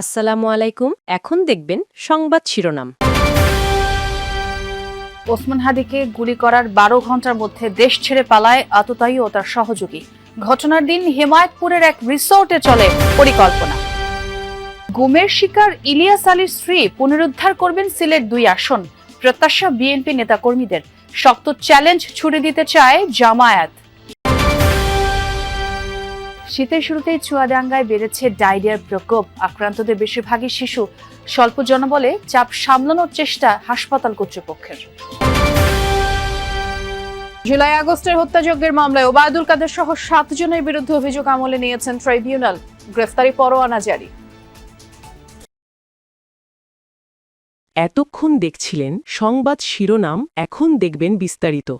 আসসালামু আলাইকুম। এখন দেখবেন সংবাদ শিরোনাম। ওসমান হাদিকে গুলি করার বারো ঘণ্টার মধ্যে দেশ ছেড়ে পালায় আততায়ী ও তার সহযোগী। ঘটনার দিন হেমায়তপুরের এক রিসোর্টে চলে পরিকল্পনা। গুমের শিকার ইলিয়াস আলীর স্ত্রী পুনরুদ্ধার করবেন সিলেট দুই আসন। প্রত্যাশা বিএনপি নেতাকর্মীদের। শক্ত চ্যালেঞ্জ ছুড়ে দিতে চায় জামায়াত। শীতের শুরুতেই চুয়াডাঙ্গায় বেড়েছে ডায়রিয়ার প্রকোপ। আক্রান্তদের বেশিরভাগই শিশু। স্বল্প জনবলে চাপ সামলানোর চেষ্টা হাসপাতাল কর্তৃপক্ষের। জুলাই আগস্টের হত্যাযজ্ঞের মামলায় ওবায়দুল কাদের সহ সাত জনের বিরুদ্ধে অভিযোগ আমলে নিয়েছেন ট্রাইব্যুনাল। গ্রেফতারি পরোয়ানা জারি। এতক্ষণ দেখছিলেন সংবাদ শিরোনাম এখন দেখবেন বিস্তারিত।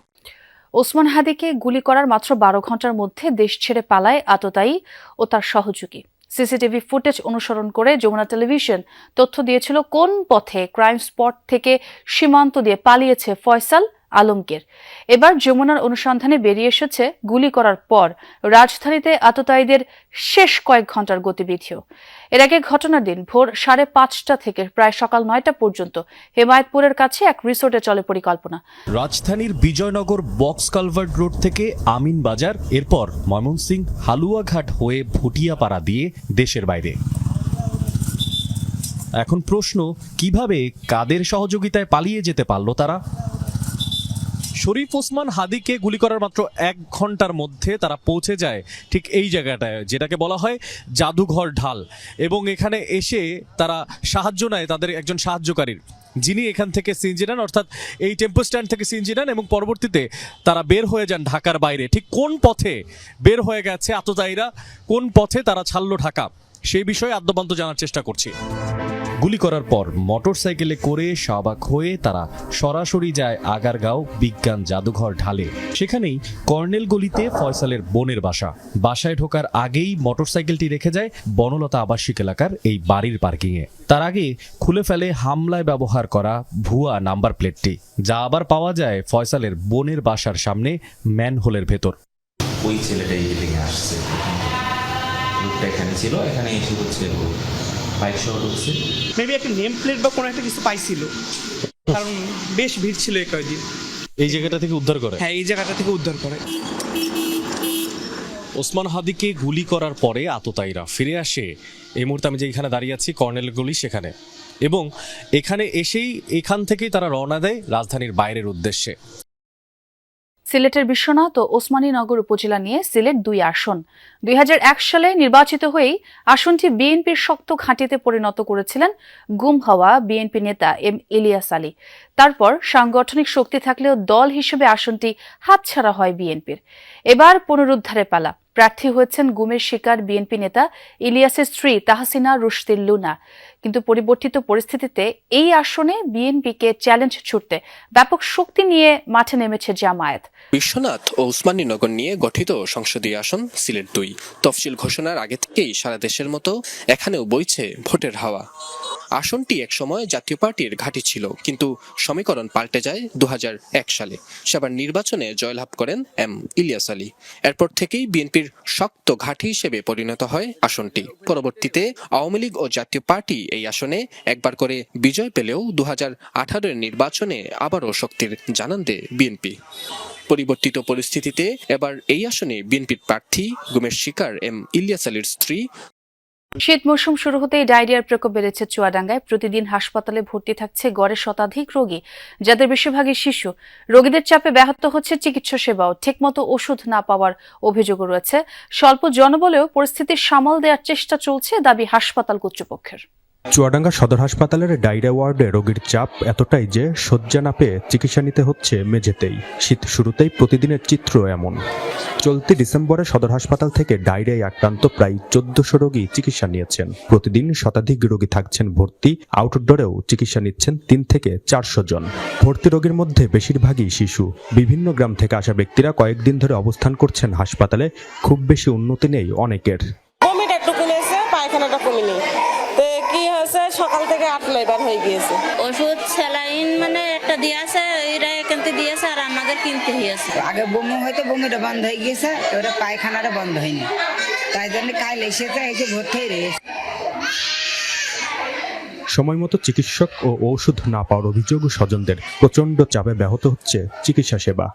ওসমান হাদিকে গুলি করার মাত্র বারো ঘণ্টার মধ্যে দেশ ছেড়ে পালায় আততায়ী ও তার সহযোগী। সিসিটিভি ফুটেজ অনুসরণ করে যমুনা টেলিভিশন তথ্য দিয়েছিল, কোন পথে ক্রাইম স্পট থেকে সীমান্ত দিয়ে পালিয়েছে ফয়সাল আলমগীর। এবার যমুনার অনুসন্ধানে বেরিয়ে এসেছে গুলি করার পর রাজধানীতে আততায়ীদের শেষ কয়েক ঘণ্টার গতিবিধিও। এর আগে ঘটনার দিন ভোর সাড়ে পাঁচটা থেকে প্রায় সকাল নয়টা পর্যন্ত হেমায়তপুরের কাছে এক রিসোর্টে চলে পরিকল্পনা। রাজধানীর বিজয়নগর বক্স কালভার্ট রোড থেকে আমিন বাজার, এরপর ময়মনসিং হালুয়াঘাট হয়ে ভুটিয়াপাড়া দিয়ে দেশের বাইরে। এখন প্রশ্ন, কীভাবে কাদের সহযোগিতায় পালিয়ে যেতে পারল তারা? শরীফ ওসমান হাদিকে গুলি করার মাত্র এক ঘণ্টার মধ্যে তারা পৌঁছে যায় ঠিক এই জায়গাটায়, যেটাকে বলা হয় জাদুঘর ঢাল। এবং এখানে এসে তারা সাহায্য নেয় তাদের একজন সাহায্যকারীর, যিনি এখান থেকে সিনজি নেন, অর্থাৎ এই টেম্পো স্ট্যান্ড থেকে সিনজি নেন এবং পরবর্তীতে তারা বের হয়ে যান ঢাকার বাইরে। ঠিক কোন পথে বের হয়ে গেছে আততায়ীরা কোন পথে তারা ছাড়লো ঢাকা, সেই বিষয়ে আদ্যপান্ত জানার চেষ্টা করছি। গুলি করার পর মোটরসাইকেলে করে শাহবাগ হয়ে তারা সরাসরি যায় আগারগাঁও বিজ্ঞান জাদুঘর ঢালে। সেখানেই কর্নেল গলিতে ফয়সালের বোনের বাসা। বাসায় ঢোকার আগেই মোটরসাইকেলটি রেখে যায় বনলতা আবাসিক এলাকার এই বাড়ির পার্কিংয়ে। তার আগে খুলে ফেলে হামলায় ব্যবহার করা ভুয়া নাম্বার প্লেটটি, যা আবার পাওয়া যায় ফয়সালের বোনের বাসার সামনে ম্যানহোলের ভেতর। ওই ছেলেটা এই থেকে আসছে এখানে ছিল, এখানে এসে হচ্ছে। বাইক সহ ঢুকছে মেবি একটা নেম প্লেট বা কোনো একটা কিছু পাইছিল। কারণ বেশ ভিড় ছিল এই কয়েকদিন এই জায়গাটা থেকে উদ্ধার করে? হ্যাঁ এই জায়গাটা থেকে উদ্ধার করে। ওসমান হাদিকে গুলি করার পরে আততায়ীরা ফিরে আসে। এই মুহূর্তে আমি যেখানে দাঁড়িয়ে আছি কর্নেল গলি সেখানে। এবং এখানে এসেই এখান থেকেই তারা রওনা দেয় রাজধানীর বাইরের উদ্দেশ্যে। সিলেটের বিশ্বনাথ ও ওসমানীনগর উপজেলা নিয়ে সিলেট দুই আসন। দুই হাজার এক সালে নির্বাচিত হয়েই আসনটি বিএনপির শক্ত ঘাঁটিতে পরিণত করেছিলেন গুম হওয়া বিএনপি নেতা এম ইলিয়াস আলী। তারপর সাংগঠনিক শক্তি থাকলেও দল হিসেবে আসনটি হাতছাড়া হয় বিএনপির। এবার পুনরুদ্ধারে পালা। প্রার্থী হয়েছেন গুমের শিকার বিএনপি নেতা ইলিয়াসের স্ত্রী তাহসিনা রুশদিল লুনা। কিন্তু পরিবর্তিত পরিস্থিতিতে এই আসনে বিএনপিকে চ্যালেঞ্জ ছুটতে ব্যাপক শক্তি নিয়ে মাঠে নেমেছে জামায়াত। বিশ্বনাথ ও উসমানীনগর নিয়ে গঠিত সংসদীয় আসন সিলেট দুই। তফসিল ঘোষণার আগে থেকেই সারা দেশের মতো এখানেও বইছে ভোটের হাওয়া। আসনটি একসময় জাতীয় পার্টির ঘাঁটি ছিল, কিন্তু সমীকরণ পাল্টে যায় দু সালে। সেবার নির্বাচনে জয়লাভ করেন এম ইলিয়াস আলী। এরপর থেকেই বিএনপির শক্ত ঘাঁটি হিসেবে পরিণত হয় আসনটি। পরবর্তীতে আওয়ামী লীগ ও জাতীয় পার্টি এই আসনে একবার করে বিজয় পেলেও দু হাজার নির্বাচনে আবারও শক্তির জানান দেয় বিএনপি। পরিবর্তিত পরিস্থিতিতে এবার এই আসনে বিএনপির প্রার্থী গুমের শিকার এম ইলিয়াস আলীর স্ত্রী শীত মৌসুম শুরু হতেই ডায়রিয়ার প্রকোপ বেড়েছে চুয়াডাঙ্গায়। প্রতিদিন হাসপাতালে ভর্তি থাকছে গড়ে শতাধিক রোগী, যাদের বেশিরভাগই শিশু। রোগীদের চাপে ব্যাহত হচ্ছে চিকিৎসা সেবাও। ঠিকমতো ওষুধ না পাওয়ার অভিযোগও রয়েছে। স্বল্প জনবলেও পরিস্থিতি সামাল দেওয়ার চেষ্টা চলছে দাবি হাসপাতাল কর্তৃপক্ষের। চুয়াডাঙ্গা সদর হাসপাতালের ডায়রিয়া ওয়ার্ডে রোগীর চাপ এতটাই যে শয্যা না পেয়ে চিকিৎসা নিতে হচ্ছে মেঝেতেই। শীত শুরুতেই প্রতিদিনের চিত্র এমন। চলতি ডিসেম্বরে সদর হাসপাতাল থেকে ডায়রিয়ায় আক্রান্ত প্রায় চোদ্দশো রোগী চিকিৎসা নিয়েছেন। প্রতিদিন শতাধিক রোগী থাকছেন ভর্তি, আউটডোরেও চিকিৎসা নিচ্ছেন তিন থেকে চারশো জন। ভর্তি রোগীর মধ্যে বেশিরভাগই শিশু। বিভিন্ন গ্রাম থেকে আসা ব্যক্তিরা কয়েকদিন ধরে অবস্থান করছেন হাসপাতালে। খুব বেশি উন্নতি নেই অনেকের। পায়খানাটা কমেনি। সকাল থেকে আট নয়বার হয়ে গিয়েছে। ওষুধ স্যালাইন মানে একটা দিয়েছে এরা এখান থেকে দিয়েছে আর আমাদের কিনতে হয়েছে। আগে বমি হয়তো বমিটা বন্ধ হয়ে গিয়েছে এবারে পায়খানাটা বন্ধ হয়নি। তাই জন্য কাল এসেছে এসে ভর্তি হয়ে রয়েছে। সময় মতো চিকিৎসক ও ঔষধ না পাওয়ার অভিযোগ স্বজনদের প্রচণ্ড চাপে ব্যাহত হচ্ছে চিকিৎসা সেবা।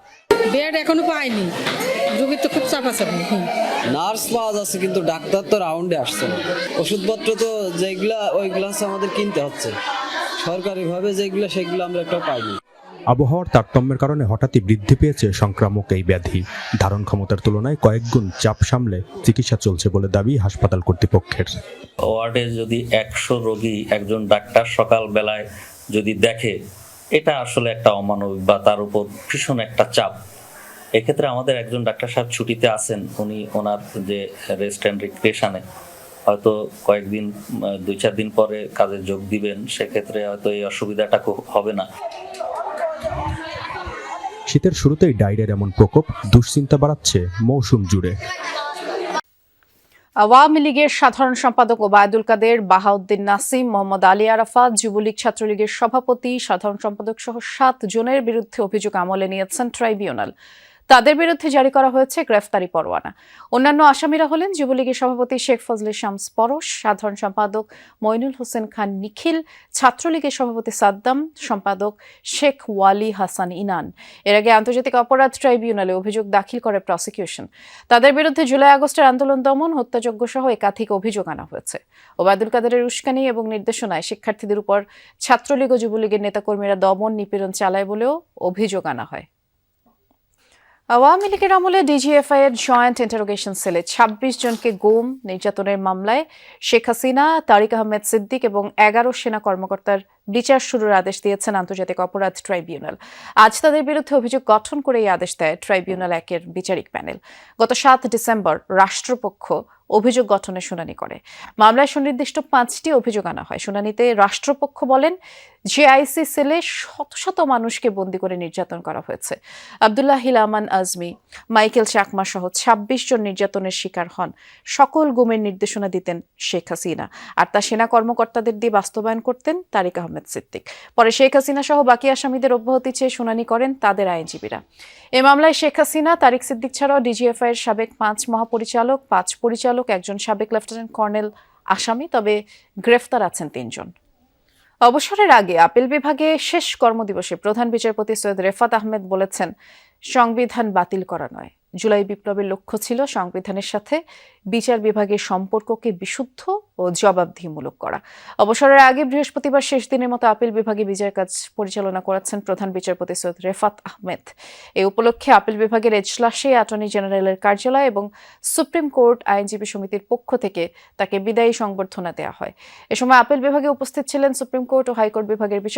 বেড এখনও পাইনি। রোগীর তো খুব চাপাচাপি হুম। নার্স পাওয়া যাচ্ছে কিন্তু ডাক্তার তো রাউন্ডে আসছে না। ওষুধপত্র তো যেগুলা ওইগুলো হচ্ছে আমাদের কিনতে হচ্ছে। সরকারিভাবে যেগুলো সেগুলো আমরা একটা পাইনি আবহাওয়ার তারতম্যের কারণে হঠাৎই বৃদ্ধি পেয়েছে সংক্রামক এই ব্যাধি। ধারণ ক্ষমতার তুলনায় কয়েকগুণ চাপ সামলে চিকিৎসা চলছে বলে দাবি হাসপাতাল কর্তৃপক্ষের। ওয়ার্ডে যদি একশো রোগী একজন ডাক্তার সকাল বেলায় যদি দেখে এটা আসলে একটা অমানবিক বা তার উপর ভীষণ একটা চাপ। এক্ষেত্রে আমাদের একজন ডাক্তার সাহেব ছুটিতে আছেন উনি ওনার যে রেস্ট অ্যান্ড রিক্রিয়েশনে হয়তো কয়েকদিন দুই চার দিন পরে কাজে যোগ দিবেন সেক্ষেত্রে হয়তো এই অসুবিধাটা হবে না। শীতের শুরুতেই ডায়রিয়ার এমন প্রকোপ দুশ্চিন্তা বাড়াচ্ছে মৌসুম জুড়ে। আওয়ামী লীগের সাধারণ সম্পাদক ওবায়দুল কাদের বাহাউদ্দিন নাসিম মোহাম্মদ আলী আরাফাত যুবলীগ ছাত্রলীগের সভাপতি সাধারণ সম্পাদক সহ সাত জনের বিরুদ্ধে অভিযোগ আমলে নিয়েছেন ট্রাইব্যুনাল। তাদের বিরুদ্ধে জারি করা হয়েছে গ্রেফতারি পরোয়ানা। অন্যান্য আসামিরা হলেন যুবলীগের সভাপতি শেখ ফজলে শামস পরশ, সাধারণ সম্পাদক মইনুল হোসেন খান নিখিল, ছাত্রলীগের সভাপতি সাদ্দাম, সম্পাদক শেখ ওয়ালি হাসান ইনান। এর আগে আন্তর্জাতিক অপরাধ ট্রাইব্যুনালে অভিযোগ দাখিল করে প্রসিকিউশন। তাদের বিরুদ্ধে জুলাই আগস্টের আন্দোলন দমন, হত্যাযজ্ঞ সহ একাধিক অভিযোগ আনা হয়েছে। ওবায়দুল কাদেরের উস্কানি এবং নির্দেশনায় শিক্ষার্থীদের উপর ছাত্রলীগ ও যুবলীগের নেতাকর্মীরা দমন নিপীড়ন চালায় বলেও অভিযোগ আনা হয়। আওয়ামী লীগের আমলে ডিজিএফআই এর জয়েন্ট ইন্টারোগেশন সেলে। ছাব্বিশ জনকে গুম নির্যাতনের মামলায় শেখ হাসিনা, তারিক আহমেদ সিদ্দিক এবং এগারো সেনা কর্মকর্তার বিচার শুরুর আদেশ দিয়েছেন আন্তর্জাতিক অপরাধ ট্রাইব্যুনাল। আজ তাদের বিরুদ্ধে অভিযোগ গঠন করে এই আদেশ দেয় ট্রাইব্যুনাল একের বিচারিক প্যানেল। গত সাত ডিসেম্বর রাষ্ট্রপক্ষ অভিযোগ গঠনের শুনানি করে। মামলায় সুনির্দিষ্ট পাঁচটি অভিযোগ আনা হয়। শুনানিতে রাষ্ট্রপক্ষ বলেন যে আইসি সেলে শত শত মানুষকে বন্দি করে নির্যাতন করা হয়েছে। আবদুল্লাহ হিলামান আজমি, মাইকেল চাকমা সহ ছাব্বিশ জন নির্যাতনের শিকার হন। সকল গুমের নির্দেশনা দিতেন শেখ হাসিনা। আর তা সেনা কর্মকর্তাদের দিয়ে বাস্তবায়ন করতেন তারিক আহমেদ। সিদ্দিক। পরে শেখ হাসিনা সহ বাকি আসামিদের অব্যাহতি চেয়ে শুনানি করেন তাদের আইনজীবীরা। এ মামলায় শেখ হাসিনা, তারিক সিদ্দিক ছাড়াও ডিজিএফআই এর সাবেক পাঁচ মহাপরিচালক, পাঁচ পরিচালক, একজন সাবেক লেফটেন্যান্ট কর্নেল আসামি, তবে গ্রেফতার আছেন তিনজন। অবসরের আগে আপিল বিভাগে শেষ কর্মদিবসে প্রধান বিচারপতি সৈয়দ রেফাত আহমেদ বলেছেন, সংবিধান বাতিল করা নয়। জুলাই বিপ্লবের লক্ষ্য ছিল সংবিধানের সাথে বিচার বিভাগের সম্পর্ককে বিশুদ্ধ ও জবাবদিহিমূলক করা। অবসরের আগে বৃহস্পতিবার শেষ দিনের মতো আপিল বিভাগে বিচার কাজ পরিচালনা করাচ্ছেন প্রধান বিচারপতি সৈয়দ রেফাত আহমেদ। এই উপলক্ষে আপিল বিভাগের এজলাসে অ্যাটর্নি জেনারেলের কার্যালয় এবং সুপ্রিম কোর্ট আইনজীবী সমিতির পক্ষ থেকে তাকে বিদায়ী সংবর্ধনা দেওয়া হয়। এ সময় আপিল বিভাগে উপস্থিত ছিলেন সুপ্রিম কোর্ট ও হাইকোর্ট বিভাগের